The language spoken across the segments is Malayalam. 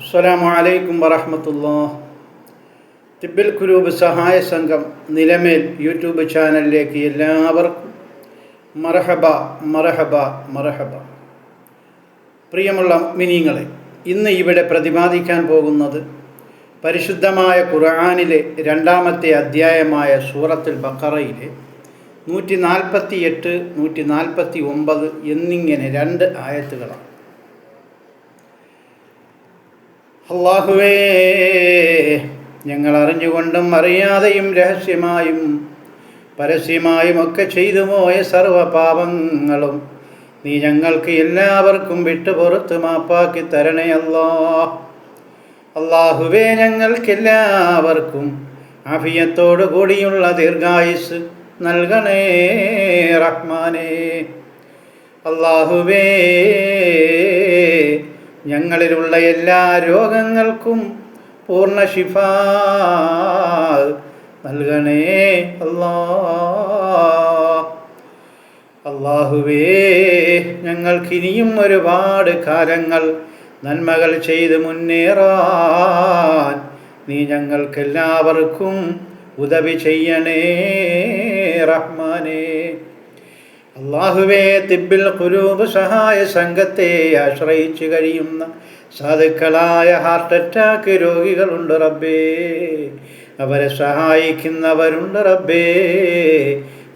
അസ്സലാമു അലൈക്കും വറഹമത്തുല്ലാ തിബിൽ കുരൂബ് സഹായ സംഘം നിലമേൽ യൂട്യൂബ് ചാനലിലേക്ക് എല്ലാവർക്കും മറഹബ മറഹബ മറഹബ പ്രിയമുള്ള മിനിങ്ങളെ ഇന്ന് ഇവിടെ പ്രതിപാദിക്കാൻ പോകുന്നത് പരിശുദ്ധമായ ഖുർആാനിലെ രണ്ടാമത്തെ അധ്യായമായ സൂറത്തുൽ ബക്കറയിലെ നൂറ്റി നാൽപ്പത്തി എട്ട് നൂറ്റി നാൽപ്പത്തി ഒമ്പത് എന്നിങ്ങനെ രണ്ട് ആയത്തുകളാണ്. അള്ളാഹുവേ ഞങ്ങൾ അറിഞ്ഞുകൊണ്ടും അറിയാതെയും രഹസ്യമായും പരസ്യമായും ഒക്കെ ചെയ്തു പോയ സർവപാപങ്ങളും നീ ഞങ്ങൾക്ക് എല്ലാവർക്കും വിട്ടു പുറത്ത് മാപ്പാക്കി തരണേ അല്ലാ. അള്ളാഹുവേ ഞങ്ങൾക്കെല്ലാവർക്കും അഭിയത്തോടു കൂടിയുള്ള ദീർഘായുസ് നൽകണേ റഹ്മാനേ. അള്ളാഹുവേ ഞങ്ങളിലുള്ള എല്ലാ രോഗങ്ങൾക്കും പൂർണ ശിഫ നൽകണേ അല്ലാ. അള്ളാഹുവേ ഞങ്ങൾക്കിനിയും ഒരുപാട് കാലങ്ങൾ നന്മകൾ ചെയ്ത് മുന്നേറാൻ നീ ഞങ്ങൾക്കെല്ലാവർക്കും ഉദവി ചെയ്യണേ റഹ്മാനേ. അള്ളാഹുവേ തിബിൽ കുരൂപ് സഹായ സംഘത്തെ ആശ്രയിച്ചു കഴിയുന്ന സാധുക്കളായ ഹാർട്ട് അറ്റാക്ക് രോഗികളുണ്ട് റബ്ബേ. അവരെ സഹായിക്കുന്നവരുണ്ട് റബ്ബേ.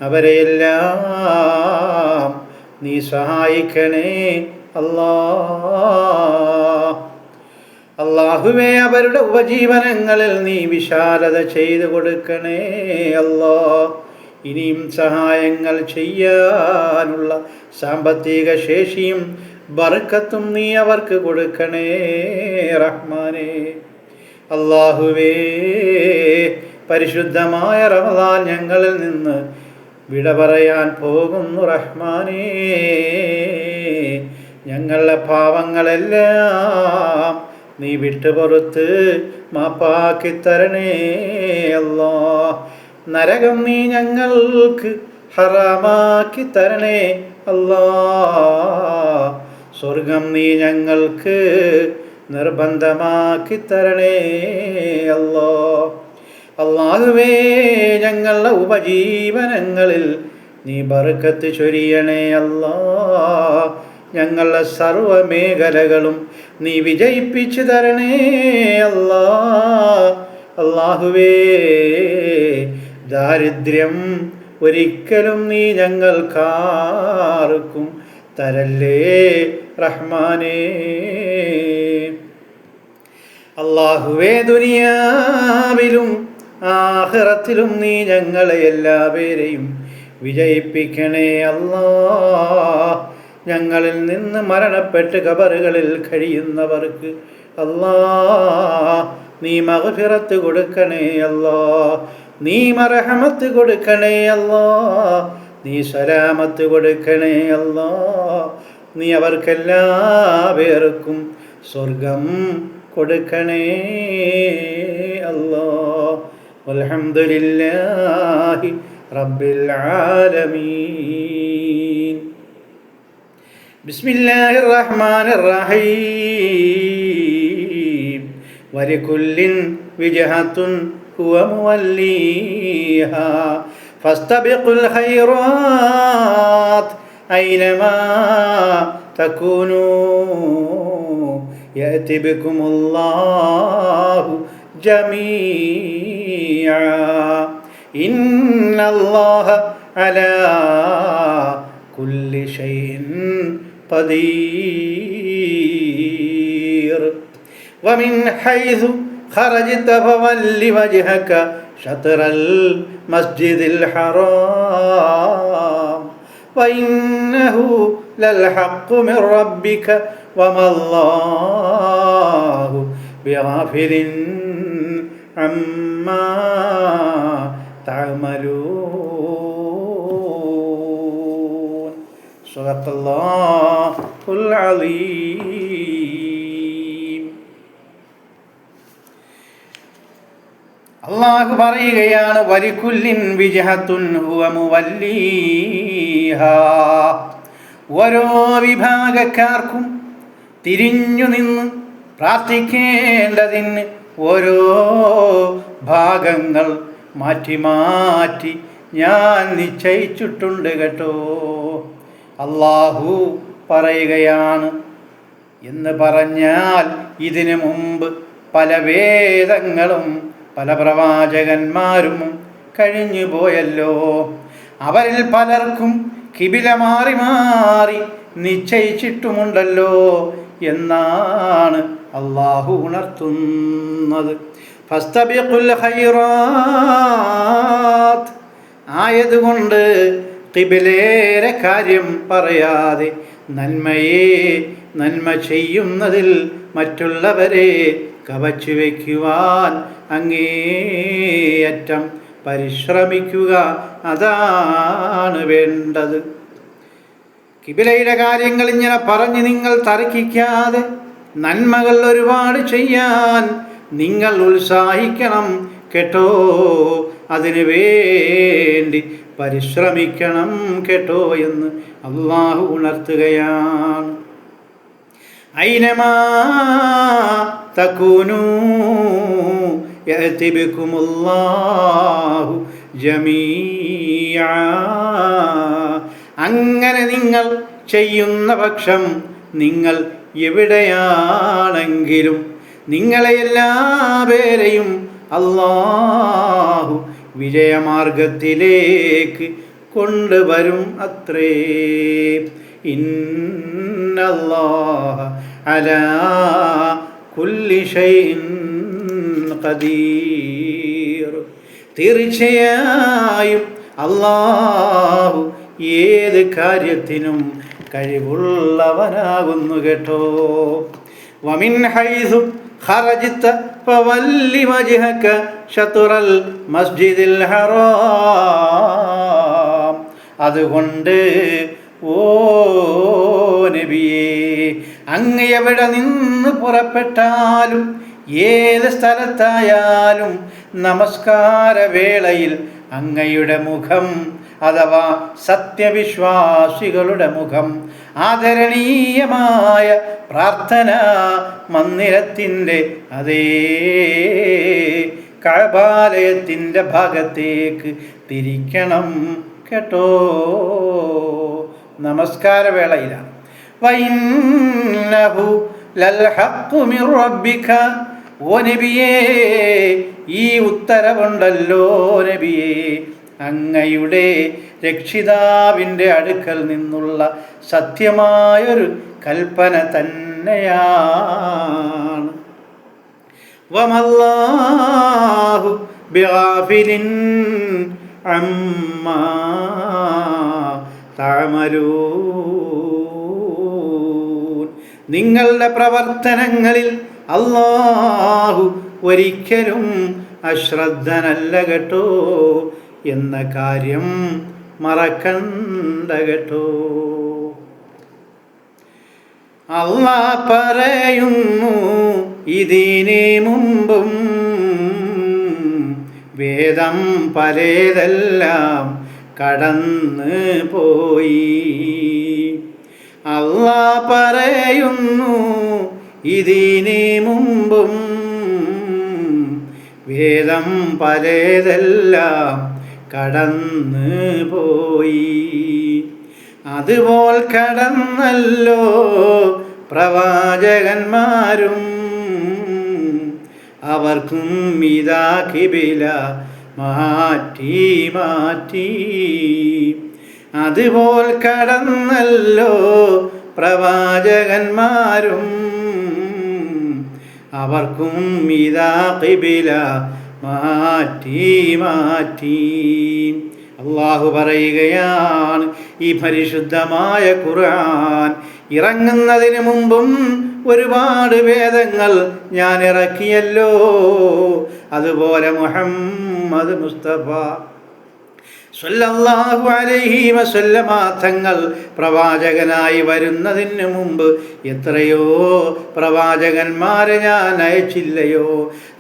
അവരെയെല്ലാം നീ സഹായിക്കണേ അല്ലാ. അള്ളാഹുവേ അവരുടെ ഉപജീവനങ്ങളിൽ നീ വിശാലത ചെയ്തു കൊടുക്കണേ അല്ലാ. ഇനിയും സഹായങ്ങൾ ചെയ്യാനുള്ള സാമ്പത്തിക ശേഷിയും ബർക്കത്തും നീ അവർക്ക് കൊടുക്കണേ റഹ്മാനെ. അള്ളാഹുവേ പരിശുദ്ധമായ റമദാൻ ഞങ്ങളിൽ നിന്ന് വിട പറയാൻ പോകുന്നു റഹ്മാനേ. ഞങ്ങളുടെ പാവങ്ങളെല്ലാം നീ വിട്ടുപുറത്ത് മാപ്പാക്കി തരണേ അല്ലാ നരകം നീ ഞങ്ങൾക്ക് ഹറാമാക്കി തരണേ അല്ലാ. സ്വർഗം നീ ഞങ്ങൾക്ക് നിർബന്ധമാക്കി തരണേ അല്ലോ. അള്ളാഹുവേ ഞങ്ങളുടെ ഉപജീവനങ്ങളിൽ നീ ബറുക്കത്ത് ചൊരിയണേ അല്ലാ. ഞങ്ങളുടെ സർവ മേഖലകളും നീ വിജയിപ്പിച്ചു തരണേ അല്ലാ. അള്ളാഹുവേ ദാരിദ്ര്യം ഒരിക്കലും നീ ഞങ്ങൾക്കാർക്കും തരല്ലേ റഹ്മാനേ. അള്ളാഹുവേ ദുനിയാവിലും ആഹ്റത്തിലും നീ ഞങ്ങളെ എല്ലാവരെയും വിജയിപ്പിക്കണേ അല്ലാ. ഞങ്ങളിൽ നിന്ന് മരണപ്പെട്ട് കബറുകളിൽ കഴിയുന്നവർക്ക് അല്ലാ നീ മകഫിറത്ത് കൊടുക്കണേ അല്ലാ. നീ മറഹമത്ത് കൊടുക്കണേ അല്ലോ. നീ സലാമത്ത് കൊടുക്കണേ അല്ലോ. നീ അവർക്കെല്ലാവർക്കും സ്വർഗം കൊടുക്കണേ അല്ലോ. അൽഹംദുലില്ലാഹി റബ്ബിൽ ആലമീൻ. ബിസ്മില്ലാഹിർ റഹ്മാനിർ റഹീം വരികുല്ലിൻ വിജഹത്തുൻ هو موليها فاستبقوا الخيرات أينما تكونوا. يأتي بكم الله جميعا. إن الله على كل شيء قدير. ومن حيث خرجت فول وجهك شطر المسجد الحرام. وإنه للحق من ربك وما الله بغافل عما تعملون. صدق الله العظيم. അള്ളാഹു പറയുകയാണ് വലിക്കുല്ലിൻ വിജഹത്തുൻ ഓരോ വിഭാഗക്കാർക്കും തിരിഞ്ഞു നിന്ന് പ്രാർത്ഥിക്കേണ്ടതിന് ഓരോ ഭാഗങ്ങൾ മാറ്റി മാറ്റി ഞാൻ നിശ്ചയിച്ചിട്ടുണ്ട് കേട്ടോ. അള്ളാഹു പറയുകയാണ് എന്ന് പറഞ്ഞാൽ ഇതിനു മുമ്പ് പല വേദങ്ങളും പല പ്രവാചകന്മാരും കഴിഞ്ഞു പോയല്ലോ. അവരിൽ പലർക്കും കിബില മാറി മാറി നിശ്ചയിച്ചിട്ടുമുണ്ടല്ലോ എന്നാണ് അള്ളാഹു ഉണർത്തുന്നത്. ആയതുകൊണ്ട് കിബിലേരെ കാര്യം പറയാതെ നന്മയെ നന്മ ചെയ്യുന്നതിൽ മറ്റുള്ളവരെ കവച്ചു വയ്ക്കുവാൻ അങ്ങേയറ്റം പരിശ്രമിക്കുക അതാണ് വേണ്ടത്. കിബിലയുടെ കാര്യങ്ങൾ ഇങ്ങനെ പറഞ്ഞ് നിങ്ങൾ തർക്കിക്കാതെ നന്മകൾ ഒരുപാട് ചെയ്യാൻ നിങ്ങൾ ഉത്സാഹിക്കണം കേട്ടോ. അതിനു വേണ്ടി പരിശ്രമിക്കണം കേട്ടോ എന്ന് അള്ളാഹു ഉണർത്തുകയാണ്. أينما تكونوا يأتي بكم الله جميعا അങ്ങനെ നിങ്ങൾ ചെയ്യുന്ന പക്ഷം നിങ്ങൾ എവിടെയാണെങ്കിലും നിങ്ങളെ എല്ലാ പേരെയും അള്ളാഹു വിജയമാർഗത്തിലേക്ക് കൊണ്ടുവരും അത്രേ ഇന്നല്ലാഹ അലാ കുല്ലി ഷൈഇൻ ഖദീർ തീർച്ചയായും അള്ളാഹു ഏത് കാര്യത്തിനും കഴിവുള്ളവനാകുന്നു കേട്ടോ വമിൻ ഹൈസു خرجت فول وجهك شطر المسجد الحرام അതുകൊണ്ട് ഓ നബിയേ അങ്ങ് എവിടെ നിന്ന് പുറപ്പെട്ടാലും ഏത് സ്ഥലത്തായാലും നമസ്കാരവേളയിൽ അങ്ങയുടെ മുഖം അഥവാ സത്യവിശ്വാസികളുടെ മുഖം ആദരണീയമായ പ്രാർത്ഥന മന്ദിരത്തിന്റെ അതേ കഴബാലയത്തിന്റെ ഭാഗത്തേക്ക് തിരിക്കണം കേട്ടോ. നമസ്കാരവേളയിലാണ്. ഈ ഉത്തരവുണ്ടല്ലോ നബിയേ. അങ്ങയുടെ രക്ഷിതാവിന്റെ അടുക്കൽ നിന്നുള്ള സത്യമായൊരു കൽപ്പന തന്നെയാണ്. വമല്ലാഹു ബിഗാഫിലിൻ അമ്മാ. തഅമലൂൻ നിങ്ങളുടെ പ്രവർത്തനങ്ങളിൽ അള്ളാഹു ഒരിക്കലും അശ്രദ്ധനല്ല കേട്ടോ. എന്ന കാര്യം മറക്കണ്ട കേട്ടോ. അള്ളാ പറയുന്നു ഇതിനെ മുമ്പും വേദം പലേതെല്ലാം കടന്ന് പോയി. അല്ല പറയുന്നു ഇതിനു മുമ്പും വേദം പലേതെല്ലാം കടന്ന് പോയി. അതുപോൽ കടന്നല്ലോ പ്രവാചകന്മാരും. അവർക്കും ഇതാ കിബില മാറ്റി മാറ്റി. അതുപോൽ കടന്നല്ലോ പ്രവാചകന്മാരും. അവർക്കും ഇതാ കിബില മാറ്റി മാറ്റി. അള്ളാഹു പറയുകയാണ് ഈ പരിശുദ്ധമായ ഖുർആൻ ഇറങ്ങുന്നതിന് മുമ്പും ഒരുപാട് വേദങ്ങൾ ഞാൻ ഇറക്കിയല്ലോ. അതുപോലെ മുഹമ്മദ് മുസ്തഫ സല്ലല്ലാഹു അലൈഹി വസല്ലമ തങ്ങൾ പ്രവാചകനായി വരുന്നതിന് മുമ്പ് എത്രയോ പ്രവാചകന്മാരെ ഞാൻ അയച്ചില്ലയോ.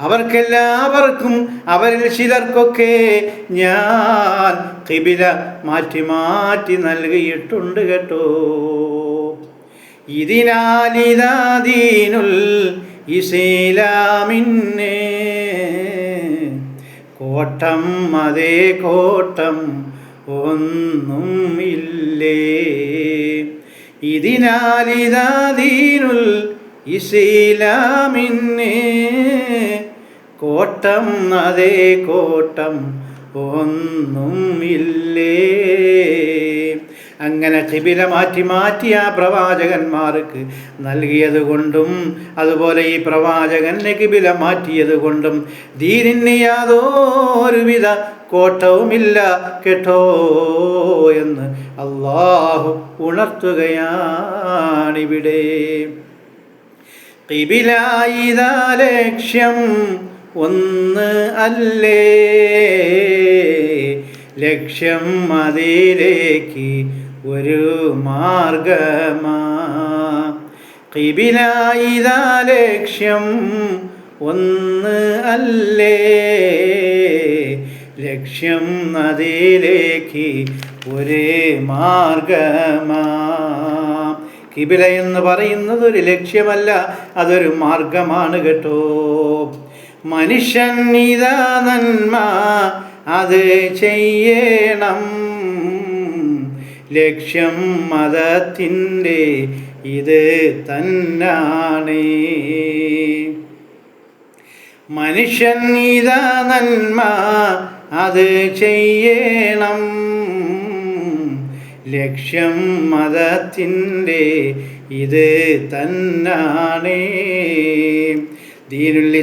അവർക്കെല്ലാവർക്കും അവരിൽ ചിലർക്കൊക്കെ ഞാൻ കിബില മാറ്റി മാറ്റി നൽകിയിട്ടുണ്ട് കേട്ടോ. ഇതിനാലിതാദീനുൽ ഇസീലാമിന്നേ. കോട്ടം അതേ കോട്ടം ഒന്നും ഇല്ലേ ഇതിനാലിതാദീനുൽ ഇസീലാമിന്നെ. ഇസ്ലാമിന് കോട്ടം അതേ കോട്ടം ഒന്നും ഇല്ലേ അങ്ങനെ കിബില മാറ്റി മാറ്റി ആ പ്രവാചകന്മാർക്ക് നൽകിയത് കൊണ്ടും അതുപോലെ ഈ പ്രവാചകനെ കിബില മാറ്റിയത് കൊണ്ടും ദീനിന് യാതൊരുവിധ കോട്ടവുമില്ല കേട്ടോ എന്ന് അള്ളാഹു ഉണർത്തുകയാണിവിടെ. കിബിലായിതാ ലക്ഷ്യം ഒന്ന് അല്ലേ? ലക്ഷ്യം അതിലേക്ക് ഒരു മാർഗമാ. ലക്ഷ്യം ഒന്ന് അല്ലേ? ലക്ഷ്യം അതിലേക്ക് ഒരേ മാർഗമാ. കിബില എന്ന് പറയുന്നത് ഒരു ലക്ഷ്യമല്ല അതൊരു മാർഗമാണ് കേട്ടോ. മനുഷ്യൻ ഇതാ നന്മ അത് ചെയ്യണം. ലക്ഷ്യം മതത്തിന്റെ ഇത് തന്നാണ്. മനുഷ്യൻ ഇതാ നന്മ അത് ചെയ്യണം. ലക്ഷ്യം മതത്തിന്റെ ഇത് തന്നാണ്. ദീനുൽ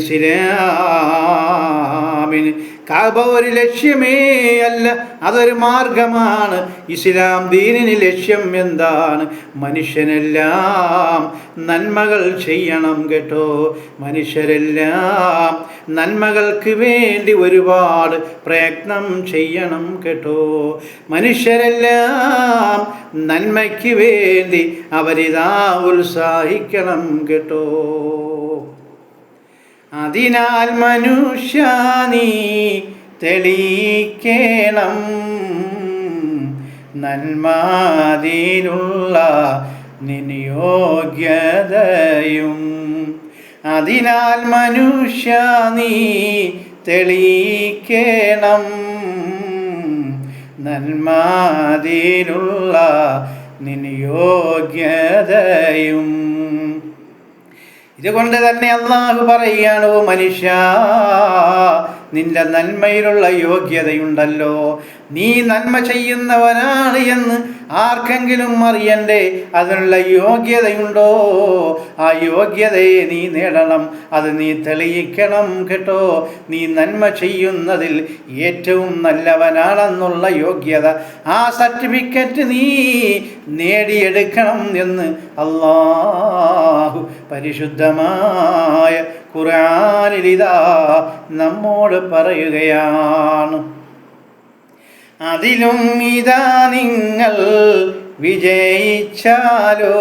ഇസ്ലാമിന് കാബ ഒരു ലക്ഷ്യമേ അല്ല അതൊരു മാർഗമാണ്. ഇസ്ലാം ദീനിന് ലക്ഷ്യം എന്താണ്? മനുഷ്യനെല്ലാം നന്മകൾ ചെയ്യണം കേട്ടോ. മനുഷ്യരെല്ലാം നന്മകൾക്ക് വേണ്ടി ഒരുപാട് പ്രയത്നം ചെയ്യണം കേട്ടോ. മനുഷ്യരെല്ലാം നന്മയ്ക്ക് വേണ്ടി അവരിതാ ഉത്സാഹിക്കണം കേട്ടോ. അതിനാൽ മനുഷ്യ നീ തെളിയിക്കണം. നന്മാതിലുള്ള നിനിയോഗ്യതയും. അതിനാൽ മനുഷ്യ നീ തെളിയിക്കണം. നന്മാതിലുള്ള നിനിയോഗ്യതയും. ഇതുകൊണ്ട് തന്നെ അള്ളാഹു പറയുകയാണ് ഓ മനുഷ്യ നിന്റെ നന്മയിലുള്ള യോഗ്യതയുണ്ടല്ലോ. നീ നന്മ ചെയ്യുന്നവനാണ് എന്ന് ആർക്കെങ്കിലും അറിയണ്ടേ? അതിനുള്ള യോഗ്യതയുണ്ടോ? ആ യോഗ്യതയെ നീ നേടണം. അത് നീ തെളിയിക്കണം കേട്ടോ. നീ നന്മ ചെയ്യുന്നതിൽ ഏറ്റവും നല്ലവനാണെന്നുള്ള യോഗ്യത. ആ സർട്ടിഫിക്കറ്റ് നീ നേടിയെടുക്കണം എന്ന് അള്ളാഹു പരിശുദ്ധമായ ഖുറാനിലിതാ നമ്മോട് പറയുകയാണ്. അതിലും ഇതാ നിങ്ങൾ വിജയിച്ചാലോ.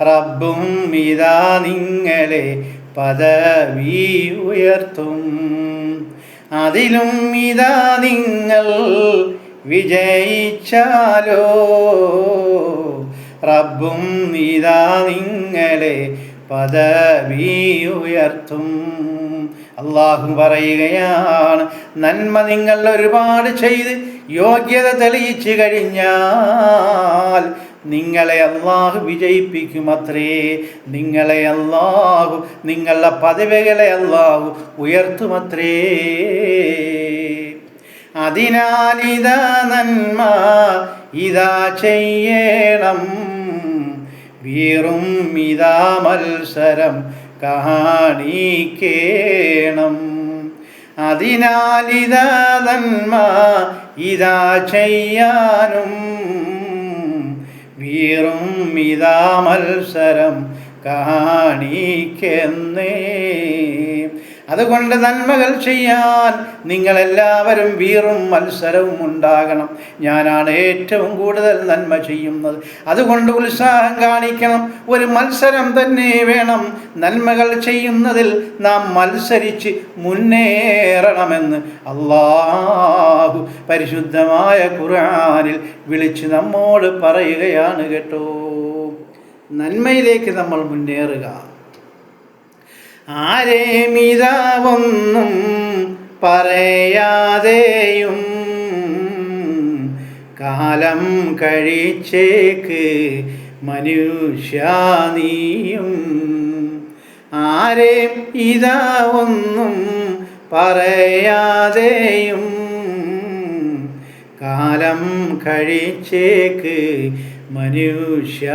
റബ്ബും ഇതാ നിങ്ങളെ പദവി ഉയർത്തും. അതിലും ഇതാ നിങ്ങൾ വിജയിച്ചാലോ. റബ്ബും ഇതാ നിങ്ങളെ പദവി ഉയർത്തും അള്ളാഹു പറയുകയാണ് നന്മ നിങ്ങൾ ഒരുപാട് ചെയ്ത് യോഗ്യത തെളിയിച്ചു കഴിഞ്ഞാൽ നിങ്ങളെ അള്ളാഹു വിജയിപ്പിക്കും അത്രേ. നിങ്ങളെ അള്ളാഹു നിങ്ങളുടെ പദവികളെ അള്ളാഹു ഉയർത്തുമത്രേ അതിനാൽ ഇതാ നന്മ ഇതാ ചെയ്യണം. വീറും ഇതാ മത്സരം കാണിക്കേണം. അതിനാൽ ഇതാ നന്മ ഇതാ ചെയ്യാനും. വീറും ഇതാ മത്സരം കാണിക്കുന്നേ. അതുകൊണ്ട് നന്മകൾ ചെയ്യാൻ നിങ്ങളെല്ലാവരും വീറും മത്സരവും ഉണ്ടാകണം. ഞാനാണ് ഏറ്റവും കൂടുതൽ നന്മ ചെയ്യുന്നത്. അതുകൊണ്ട് ഉത്സാഹം കാണിക്കണം. ഒരു മത്സരം തന്നെ വേണം. നന്മകൾ ചെയ്യുന്നതിൽ നാം മത്സരിച്ച് മുന്നേറണമെന്ന് അള്ളാഹു പരിശുദ്ധമായ ഖുർആനിൽ വിളിച്ച് നമ്മോട് പറയുകയാണ് കേട്ടോ. നന്മയിലേക്ക് നമ്മൾ മുന്നേറുക. ആരേമിതാവൊന്നും പറയാതെയും കാലം കഴിച്ചേക്ക് മനുഷ്യാനീയും ആരേം ഇതാ ഒന്നും പറയാതെയും കാലം കഴിച്ചേക്ക് മനുഷ്യാനീയും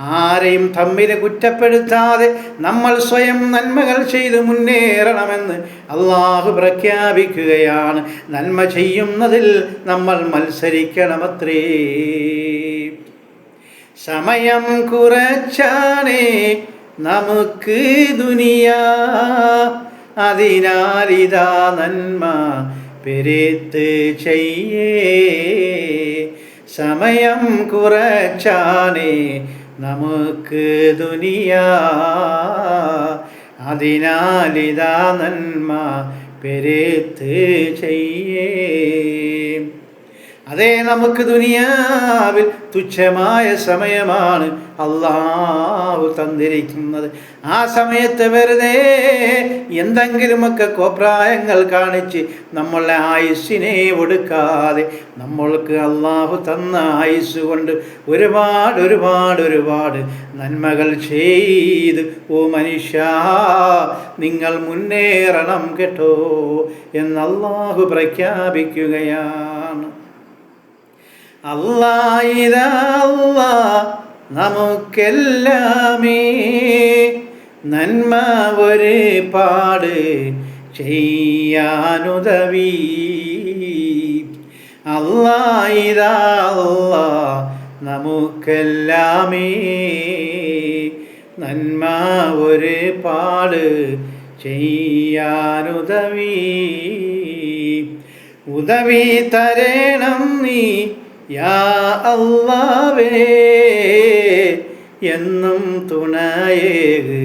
ആരെയും തമ്മിൽ കുറ്റപ്പെടുത്താതെ നമ്മൾ സ്വയം നന്മകൾ ചെയ്ത് മുന്നേറണമെന്ന് അള്ളാഹു പ്രഖ്യാപിക്കുകയാണ്. നന്മ ചെയ്യുന്നതിൽ നമ്മൾ മത്സരിക്കണമത്രേ. സമയം കുറച്ചാണേ നമുക്ക് ദുനിയാ. അതിനാലിതാ നന്മ പെരുത്ത് ചെയ്യേ. സമയം കുറച്ചാണേ നമുക്ക് ദുനിയാ അതിനാലിതാ നന്മ പെരുത്ത് ചെയ്യേ. അതേ നമുക്ക് ദുനിയാവിൽ തുച്ഛമായ സമയമാണ് അള്ളാഹു തന്നിരിക്കുന്നത്. ആ സമയത്ത് വെറുതെ എന്തെങ്കിലുമൊക്കെ കോപ്രായങ്ങൾ കാണിച്ച് നമ്മളെ ആയുസ്സിനെ ഒടുക്കാതെ നമ്മൾക്ക് അള്ളാഹു തന്ന ആയുസ് കൊണ്ട് ഒരുപാട് ഒരുപാട് ഒരുപാട് നന്മകൾ ചെയ്ത്. ഓ മനുഷ്യ നിങ്ങൾ മുന്നേറണം കേട്ടോ എന്ന് അള്ളാഹു പ്രഖ്യാപിക്കുകയാണ്. അല്ലാ നമുക്കെല്ലാമേ നന്മ ഒരു പാട് ചെയ്യാനുദവി അല്ലാ നമുക്കെല്ലാമേ നന്മ ഒരു പാട് ചെയ്യാനുദവി. ഉദവി തരേണം നീ യാ അല്ലാവേ എന്നും തുണയേക്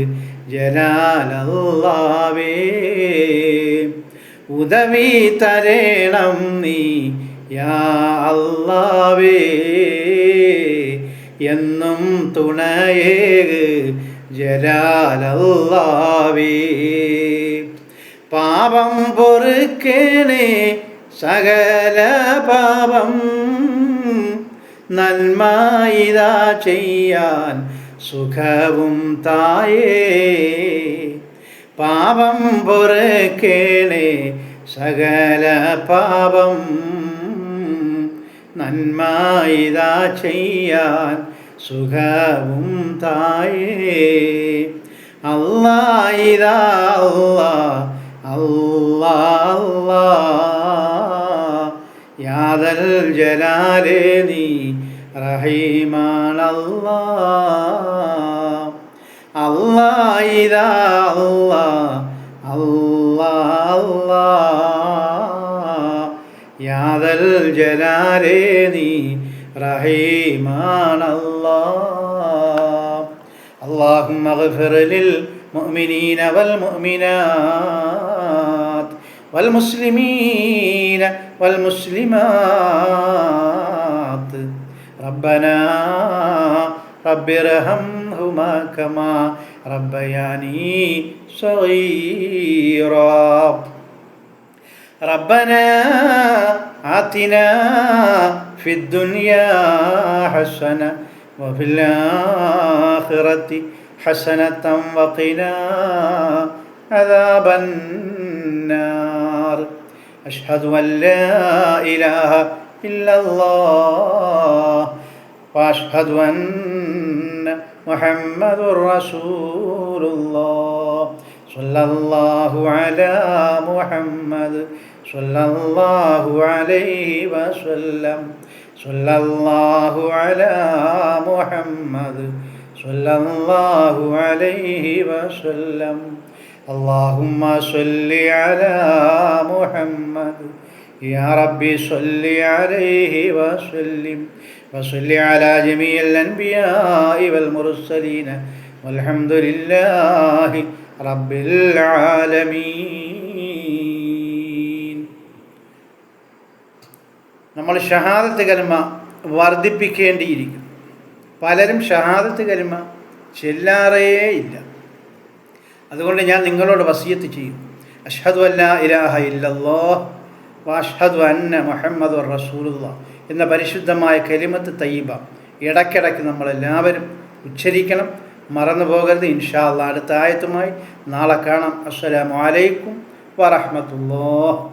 ജലാലല്ലാവേ ഉദവി തരേണം നീ യാ അല്ലാവേ എന്നും തുണയേക് ജലാലല്ലാവേ പാപം പൊറുക്കേണേ സകല പാപം നന്മ ഇതാ ചെയ്യാൻ സുഖവും തായേ. പാപം പുറക്കേണേ സകല പാപം. നന്മായിതാ ചെയ്യാൻ സുഖവും തായേ. അല്ലാ ഇതാ അല്ലാ അല്ലാ യാദൽ ജലാലേ നീ റഹീമാനല്ലാ അല്ലാ ഇതാ അല്ലാ അല്ലാ അല്ലാ യാദൽ ജലാലേ നീ റഹീമാനല്ലാ اللهم اغفر للمؤمنين والمؤمنات والمسلمين والمسلمات ربنا رب ارحمهما كما ربياني صغيرا. ربنا آتنا في الدنيا حسنة وفي الآخرة حسنة وقنا عذاب النار. أشهد أن لا إله إلا الله وأشهد أن محمد رسول الله صلى الله على محمد صلى الله عليه وسلم صلى الله على محمد صلى الله عليه وسلم اللهم صل على محمد يا ربي صل عليه وسلم وصل على جميع الأنبياء والمرسلين والحمد لله رب العالمين നമ്മൾ ഷഹാദത്ത് കലിമ വർദ്ധിപ്പിക്കേണ്ടിയിരിക്കും പലരും ഷഹാദത്ത് കലിമ ചെല്ലാറേ ഇല്ല അതുകൊണ്ട് ഞാൻ നിങ്ങളോട് വസിയത്ത് ചെയ്യും അഷ്ഹദു അല്ലാ ഇലാഹ ഇല്ലല്ലോ വാഷ്ഹദു അന്ന മുഹമ്മദ് റസൂലുള്ള എന്ന പരിശുദ്ധമായ കലിമത്ത് തയ്യബ. ഇടയ്ക്കിടയ്ക്ക് നമ്മളെല്ലാവരും ഉച്ചരിക്കണം. മറന്നു പോകരുത്. ഇൻഷാ അള്ളാ അടുത്ത ആയത്തുമായി നാളെ കാണാം. അസ്സലാമു അലൈക്കും വറഹ്മത്തുള്ളാഹി.